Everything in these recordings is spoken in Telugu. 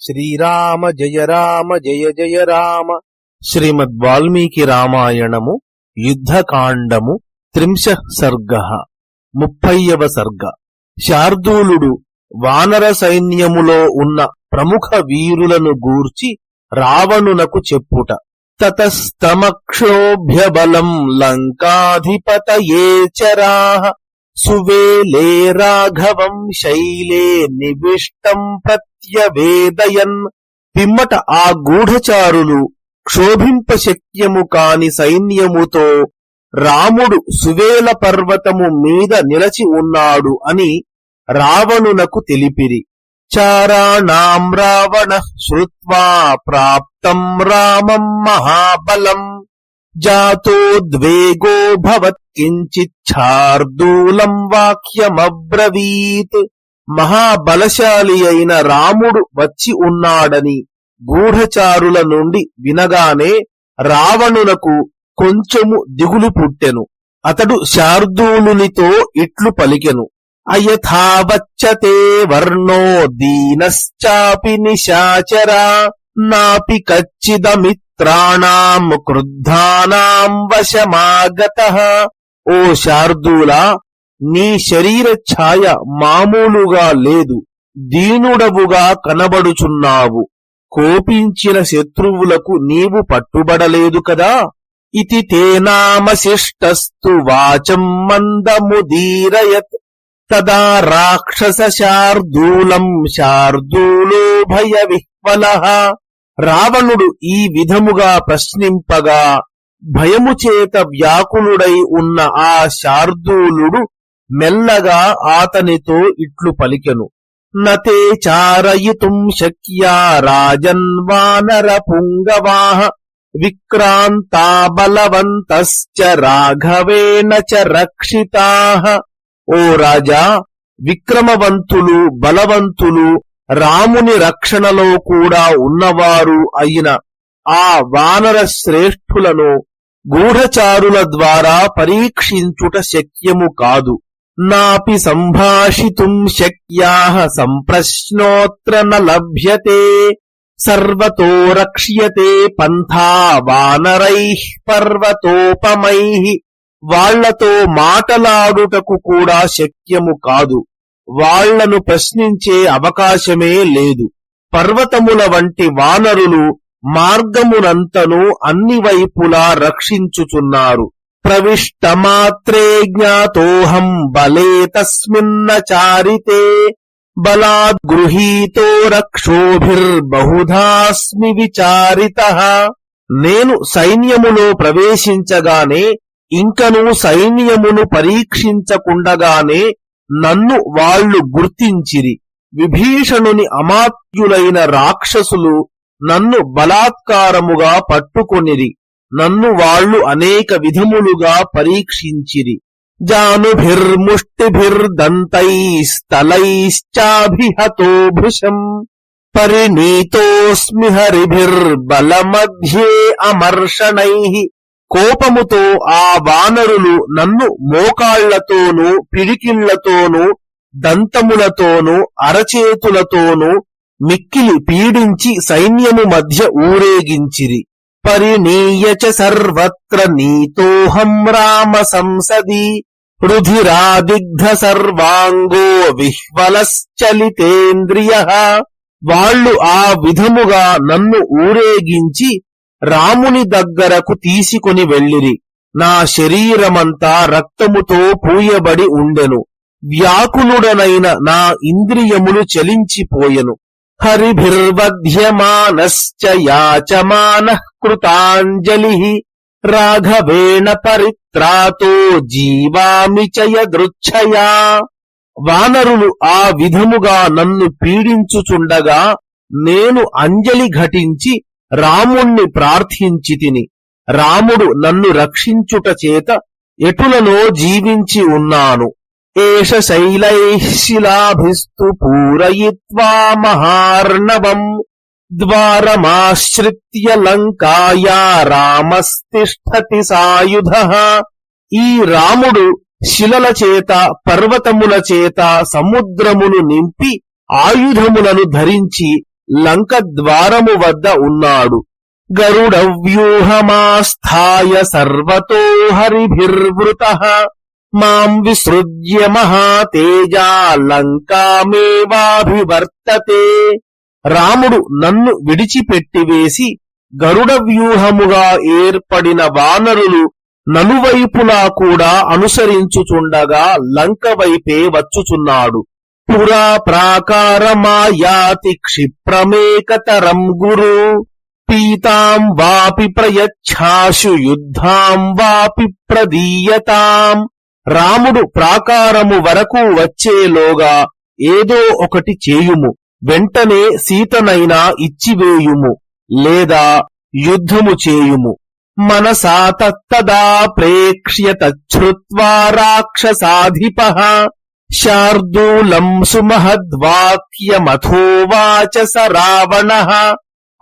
శ్రీరామ జయ రామ జయ జయ రామ. శ్రీమద్ వాల్మీకి రామాయణము యుద్ధకాండము త్రింశ సర్గ. ముప్పయ్యవ సర్గ. శార్దూలుడు వానర సైన్యములో ఉన్న ప్రముఖ వీరులను గూర్చి రావణునకు చెప్పుట. తతస్తమక్షోభ్యబలం లంకాధిపతయే చరాః. సువేలే రాఘవం శైలే నివిష్టం వేదయన్ పిమ్మట ఆ గూఢచారులు క్షోభింప శక్యము కాని సైన్యముతో రాముడు సువేల పర్వతము మీద నిలచి ఉన్నాడు అని రావణునకు తెలిపిరి. చారాణాం రావణ శ్రుత్వా ప్రాప్తం రామం మహాబలం. జాతోద్వేగో భవత్కించిచ్ఛార్దూలం వాక్యమబ్రవీత్. మహాబలశాలి అయిన రాముడు వచ్చి ఉన్నాడని గూఢచారుల నుండి వినగానే రావణునకు కొంచెము దిగులు పుట్టెను. అతడు శార్దూలునితో ఇట్లు పలికెను. అయథావచ్చతే వర్ణో దీనశ్చాపి నిశాచరా నాపి కచ్చిదమిత్రాణం క్రుద్ధానాం వశమాగత. ఓ శార్దూలా నీ శరీర ఛాయ మామూలుగా లేదు దీనుడవుగా కనబడుచున్నావు. కోపించిన శత్రువులకు నీవు పట్టుబడలేదు కదా? ఇతి తేనామశిష్టస్తు వాచం మందముదీరయత్ తదా రాక్షస శార్దూలం శార్దూలో భయ విహ్వల రావణుడు ఈ విధముగా ప్రశ్నింపగా భయము చేత వ్యాకులుడై ఉన్న ఆ శార్దూలుడు మెల్లగా ఆతనితో ఇట్లు పలికెను. నతే చారయితుం శక్యా రాజన్ వానర పుంగవాహ విక్రాంతా బలవంతశ్చ రాఘవేణ చ రక్షితా. ఓ రాజా విక్రమవంతులు బలవంతులు రాముని రక్షణలో కూడా ఉన్నవారు అయిన ఆ వానర శ్రేష్ఠులను గూఢచారుల ద్వారా పరీక్షించుట శక్యము కాదు. నాపి సంభాషితుం శక్యా సంప్రశ్నోత్ర న లభ్యతే సర్వతో రక్ష్యతే పంథా వానరై పర్వతోపమై వాళ్ళతో మాటలాడుటకు కూడా శక్యము కాదు. వాళ్ళను ప్రశ్నించే అవకాశమే లేదు. పర్వతముల వంటి వానరులు మార్గమునంతను అన్ని వైపులా రక్షించుచున్నారు. ప్రవిష్టమాత్రే జ్ఞాతోహం బలే తస్మిన్న చారితే బలాద్ గృహీతో రక్షోభిర్బహుధాస్మి విచారిత. నేను సైన్యములో ప్రవేశించగానే ఇంకను సైన్యమును పరీక్షించకుండగానే నన్ను వాళ్ళు గుర్తించిరి. విభీషణుని అమాత్యులైన రాక్షసులు నన్ను బలాత్కారముగా పట్టుకొనిరి. నన్ను వాళ్ళు అనేక విధములుగా పరీక్షించిరి. జానుభిర్ముష్టిభిర్దంతైస్తలైశ్చాభిహతో భృశం పరిణీతోస్మి హరిభిర్బలమధ్యే అమర్షణై. కోపముతో ఆ వానరులు నన్ను మోకాళ్ళతోనూ పిడికిళ్ళతోనూ దంతములతోనూ అరచేతులతోనూ మిక్కిలి పీడించి సైన్యము మధ్య ఊరేగించిరి. పరిణీయ చ సర్వత్ర నీతోహం రామ సంసది రుధిరాదిగ్ధ సర్వాంగో విహ్వలశ్చలితేంద్రియ వాళ్ళు ఆ విధముగా నన్ను ఊరేగించి రాముని దగ్గరకు తీసుకొని వెళ్ళిరి। నా శరీరమంతా రక్తముతో పూయబడి ఉండెను। వ్యాకులుడనైన నా ఇంద్రియములు చలించిపోయెను। హరిభిర్వధ్యమానశ్చ యాచమాన। కృతాంజలి రాఘవేణ పరిత్రాతో జీవామి చయదృచ్ఛయా వానరులు ఆ విధముగా నన్ను పీడించుచుండగా నేను అంజలి ఘటించి రాముణ్ణి ప్రార్థించి తిని రాముడు నన్ను రక్షించుట చేత ఎటులలో జీవించి ఉన్నాను. ఏష శైలైశిలాభిస్తు పూరయిత్వా మహార్ణవం. ద్వారమాశ్రిత్య లంకాయా రామస్తిష్టతి సాయుధ ఈ రాముడు శిలల చేత పర్వతముల చేత సముద్రమును నింపి ఆయుధములను ధరించి లంక ద్వారము వద్ద ఉన్నాడు. గరుడ వ్యూహమాస్థాయ సర్వతో హరిభిర్వృత। మాం విసృజ్య మహాతేజా లంకామేవాభివర్తతే రాముడు నన్ను విడిచిపెట్టివేసి గరుడ వ్యూహముగా ఏర్పడిన వానరులు నలువైపులా కూడా అనుసరించుచుండగా లంక వైపే వచ్చుచున్నాడు. పురా ప్రాకారమాయాతి క్షిప్రమేకతరం గురు. పీతాం వాపి ప్రయచ్ఛాశు యుద్ధాం వాపి ప్రదీయతాం. రాముడు ప్రాకారము వరకు వచ్చేలోగా ఏదో ఒకటి చేయుము. వెంటనే సీతనైనా ఇచ్చివేయుము లేదా యుద్ధము చేయుము. మనసా తత్తదా ప్రేక్ష్య తచ్చుత్వా రాక్షసాధిప. శార్దూలం సుమహద్వాక్యమథోవాచ స రావణ.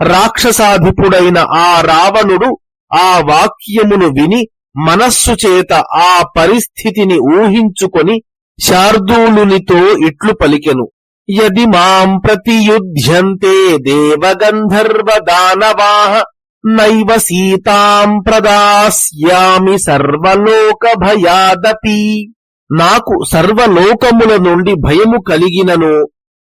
రాక్షసాధిపుడైన ఆ రావణుడు ఆ వాక్యమును విని మనస్సు చేత ఆ పరిస్థితిని ఊహించుకొని శార్దూలునితో ఇట్లు పలికెను. యది మాం ప్రతియుధ్యంతే దేవగంధర్వ దానవాహ నైవ సీతాం ప్రదాస్యామి సర్వలోక భయాదపి నాకు సర్వలోకముల నుండి భయము కలిగినను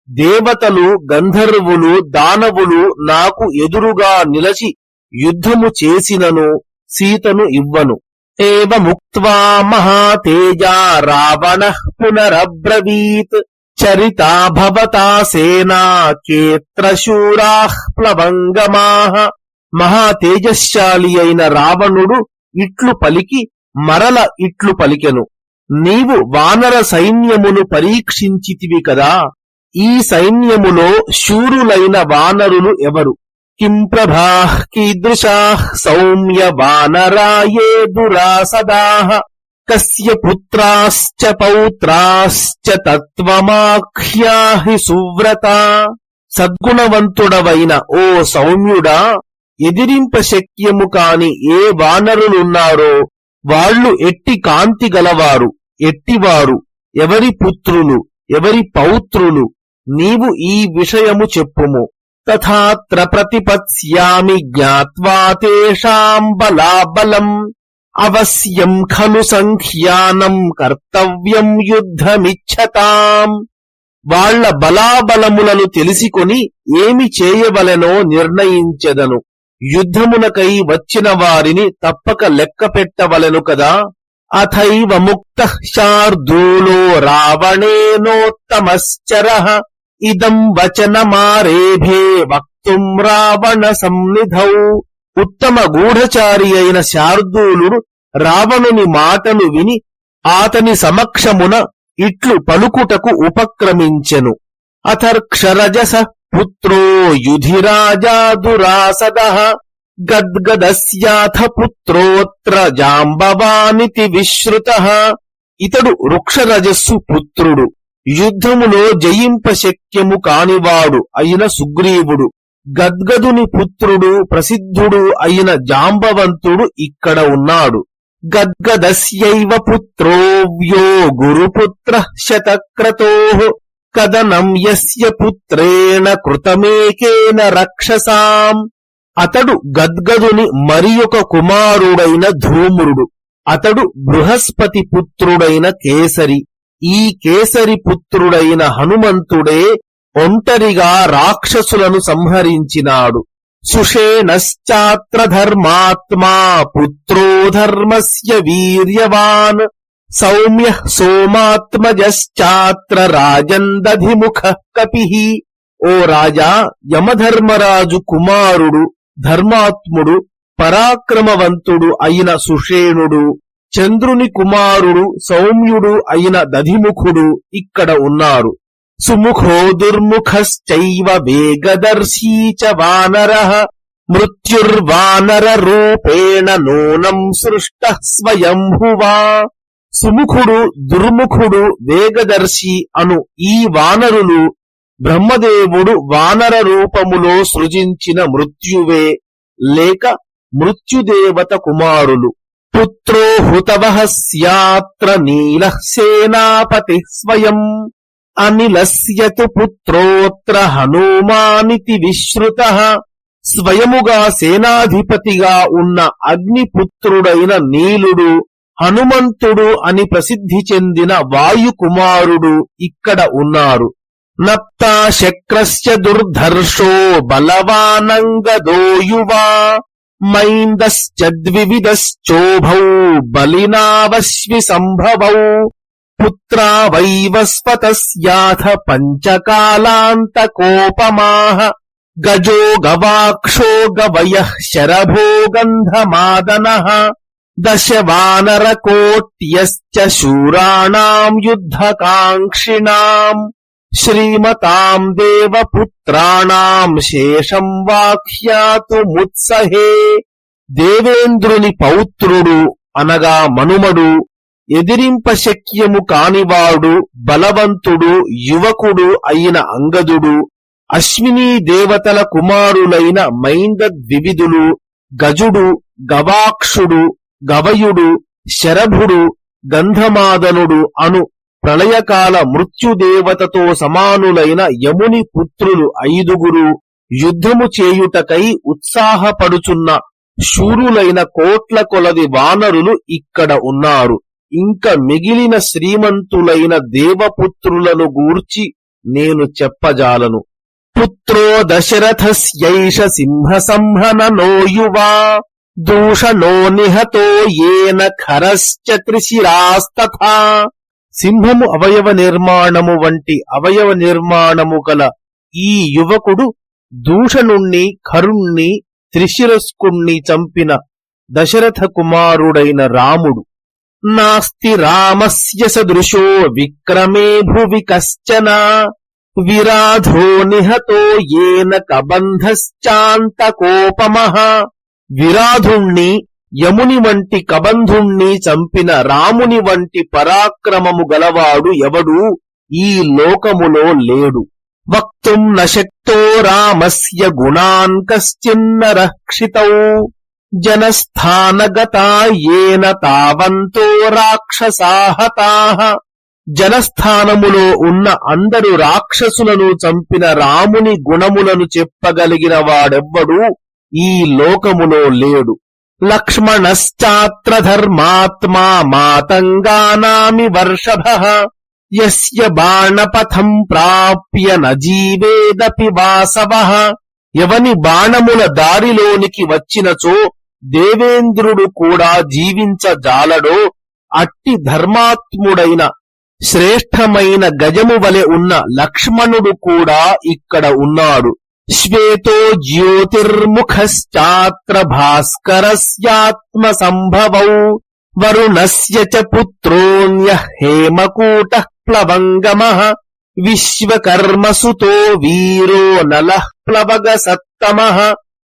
దేవతలు గంధర్వులు దానవులు నాకు ఎదురుగా నిలచి యుద్ధము చేసినను సీతను ఇవ్వను. ఏముక్త్వా మహాతేజా రావణ పునరబ్రవీత్. చరితా భవతా సేనా కేత్రశూరాః ప్లవంగమాహ మహాతేజశాలి అయిన రావణుడు ఇట్లు పలికి మరల ఇట్లు పలికెను. నీవు వానర సైన్యమును పరీక్షించితివి కదా ఈ సైన్యములో శూరులైన వానరులు ఎవరు? కింప్రభా కీదృశాః సౌమ్య వానరాయే దురాసదాః కస్య పుత్రాశ్చ పౌత్రాశ్చ తత్వమాఖ్యాహి సువ్రత. సద్గుణవంతుడవైన ఓ సౌమ్యుడా ఎదిరింప శక్యము కాని ఏ వానరులున్నారో వాళ్ళు ఎట్టి కాంతి గలవారు ఎట్టివారు ఎవరి పుత్రులు ఎవరి పౌత్రులు నీవు ఈ విషయము చెప్పుము. తథాత్ర ప్రతిపత్స్యామి జ్ఞావా తేషాం బలాబలం. అవశ్యం ఖలు సంఖ్యానం కర్తవ్యం యుద్ధమిచ్చతాం. వాళ్ళ బలాబలములను తెలిసికొని ఏమి చేయవలెనో నిర్ణయించెదను. యుద్ధమునకై వచ్చిన వారిని తప్పక లెక్క పెట్టవలెను కదా. అథైవ ముక్త శార్దూలో రావణేనోత్తమశ్చర. ఇదం వచనమారేభే వక్తుం రావణ సన్నిధౌ ఉత్తమ గూఢచారి అయిన శార్దూలుడు రావణుని మాటలు విని ఆతని సమక్షమున ఇట్లు పలుకుటకు ఉపక్రమించెను. అథర్క్షరజస పుత్రో యుధిరాజా దురాసద గద్గదస్యాథ పుత్రోత్ర జాంబవానితి విశ్రుత. ఇతడు వృక్షరజస్సు పుత్రుడు. యుద్ధములో జయింపశక్యము కానివాడు అయిన సుగ్రీవుడు. గద్గదుని పుత్రుడు ప్రసిద్ధుడు అయిన జాంబవంతుడు ఇక్కడ ఉన్నాడు. గద్గదస్యైవ పుత్రోవ్యో గురుపుత్ర శతక్రతో కదనం యస్య పుత్రేణ కృతమేకేన రక్షసాం. అతడు గద్గదుని మరి ఒక కుమారుడైన ధూమురుడు. అతడు బృహస్పతి పుత్రుడైన కేసరి. ఈ కేసరి పుత్రుడైన హనుమంతుడే ఒంటరిగా రాక్షసులను సంహరించినాడు. సుషేణశ్చాత్ర ధర్మాత్మా పుత్రో ధర్మస్య వీర్యవాన్. సౌమ్య సోమాత్మజశ్చాత్ర రాజందధిముఖ కపి. ఓ రాజా యమధర్మరాజు కుమారుడు ధర్మాత్ముడు పరాక్రమవంతుడు అయిన సుషేణుడు చంద్రుని కుమారుడు సౌమ్యుడు అయిన దధిముఖుడు ఇక్కడ ఉన్నారు. సుముఖో దుర్ముఖశ్చైవ వేగదర్శీ చ వానరః మృత్యుర్వానర రూపేణ నూనం సృష్ట స్వయంభువా సుముఖుడు దుర్ముఖుడు వేగదర్శి అను ఈ వానరులు బ్రహ్మదేవుడు వానర రూపములో సృజించిన మృత్యువే లేక మృత్యుదేవత కుమారులు. పుత్రో హుతవ స్యాత్ర నీల సేనాపతి స్వయం. అనిలస్యతు పుత్రోత్ర హనుమానితి విశ్రుత. స్వయముగా సేనాధిపతిగా ఉన్న అగ్నిపుత్రుడైన నీలుడు హనుమంతుడు అని ప్రసిద్ధి చెందిన వాయుకుమారుడు ఇక్కడ ఉన్నారు. నప్తాశక్రస్య దుర్ధర్షో బలవానంగదోయువా. మైందశ్చద్వివిధశ్చోభౌ బలినావశ్వి సంభవౌ. పుత్రా వైవస్పతస్యాథ పంచకాలాంతకోపమాహ గజో గవాక్షో గవయః శరభో గంధమాదనః దశ వానరకోట్యశ్చ శూరాణాం యుద్ధకాంక్షిణాం శ్రీమతాం దేవపుత్రాణాం శేషం వాఖ్యాతుముత్సహే దేవేంద్రుని పౌత్రుడు అనగా మనుమడు ఎదిరింప శక్యము కానివాడు బలవంతుడు యువకుడు అయిన అంగదుడు అశ్వినీ దేవతల కుమారులైన మైందద్వివిధులు గజుడు గవాక్షుడు గవయుడు శరభుడు గంధమాదనుడు అను ప్రళయకాల మృత్యుదేవతతో సమానులైన యముని పుత్రులు ఐదుగురు యుద్ధము చేయుటకై ఉత్సాహపడుచున్న శూరులైన కోట్ల కొలది వానరులు ఇక్కడ ఉన్నారు. ఇంక మిగిలిన శ్రీమంతులైన దేవపుత్రులను గూర్చి నేను చెప్పజాలను. పుత్రో దశరథస్యైష సింహ సంహననో యువా దూషణో నిహతో ఏన ఖరశ్చ త్రిశిరాస్తథా. సింహము అవయవ నిర్మాణము వంటి అవయవ నిర్మాణము గల ఈ యువకుడు దూషణుణ్ణి ఖరుణ్ణి త్రిశిరస్కుణ్ణి చంపిన దశరథ కుమారుడైన రాముడు. నాస్తి రామస్య సదృశో విక్రమే భువి కశ్చన విరాధో నిహతో ఏన కబంధశ్చాంతకోపమః విరాధుణ్ణి యముని వంటి కబంధుణ్ణి చంపిన రాముని వంటి పరాక్రమము గలవాడు ఎవడు ఈ లోకములో లేడు। వక్తుం నశక్తో రామస్య గుణాన్ కశ్చిన్న రక్షితౌ జనస్థానగతా ఏన తావంతో రాక్షసాహతాః జనస్థానములో ఉన్న అందరు రాక్షసులను చంపిన రాముని గుణములను చెప్పగలిగిన వాడెవ్వడు ఈ లోకములో లేడు. లక్ష్మణశ్చాత్ర ధర్మాత్మా మాతంగానామి వర్షభ। యస్య బాణపథం ప్రాప్య నజీవేదపి వాసవ। ఎవని బాణముల దారిలోనికి వచ్చినచో దేవేంద్రుడు కూడా జీవించజాలడో. అట్టి ధర్మాత్ముడైన శ్రేష్టమైన గజము వలె ఉన్న లక్ష్మణుడు కూడా ఇక్కడ ఉన్నాడు. శ్వేతో జ్యోతిర్ముఖశ్చాత్ర భాస్కరస్యాత్మ సంభవౌ వరుణస్య చ పుత్రోన్య హేమకూట ప్లవంగమ విశ్వకర్మసుతో వీరో నలః ప్లవగ సత్తమ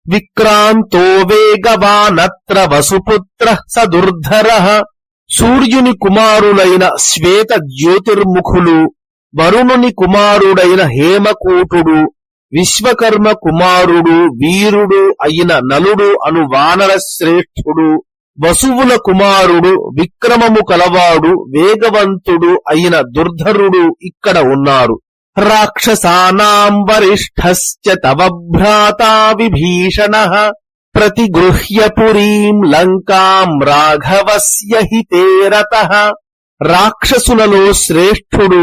విక్రాంతో వేగవానత్ర వసుపుత్ర సదుర్ధర. సూర్యుని కుమారులైన శ్వేత జ్యోతిర్ముఖులు వరుణుని కుమారుడైన హేమకూటుడు విశ్వకర్మ కుమారుడు వీరుడు అయిన నలుడు అను వానర శ్రేష్ఠుడు వసువుల కుమారుడు విక్రమము కలవాడు వేగవంతుడు అయిన దుర్ధరుడు ఇక్కడ ఉన్నారు. రాక్షసానాం వరిష్ఠశ్చ తవ భ్రాతా విభీషణ ప్రతిగృహ్య పురీం లంకాం రాఘవస్య హితేరత రాక్షసులలో శ్రేష్ఠుడు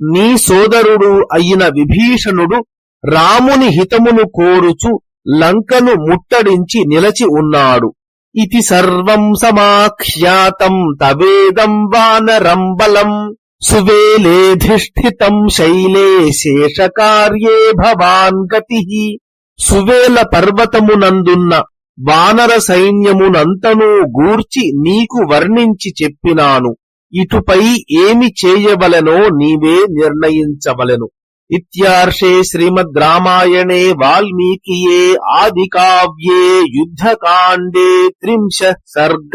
నీ సోదరుడు అయిన విభీషణుడు రాముని హితమును కోరుచు లంకను ముట్టడించి నిలచి ఉన్నాడు. ఇది సర్వం సమాఖ్యాతం తవేదం వానరం బలం సువేలేధిష్ఠితం శైలే శేషకార్యే భవాన్ గతి సువేల పర్వతమునందున్న వానర సైన్యమునంతనూ గూర్చి నీకు వర్ణించి చెప్పినాను। ఇటుపై ఏమి చేయవలెనో నీవే నిర్ణయించవలెను। ఇత్యార్షే శ్రీమద్ రామాయణే వాల్మీకియే ఆదికావ్యే యుద్ధకాండే త్రింశ సర్గ।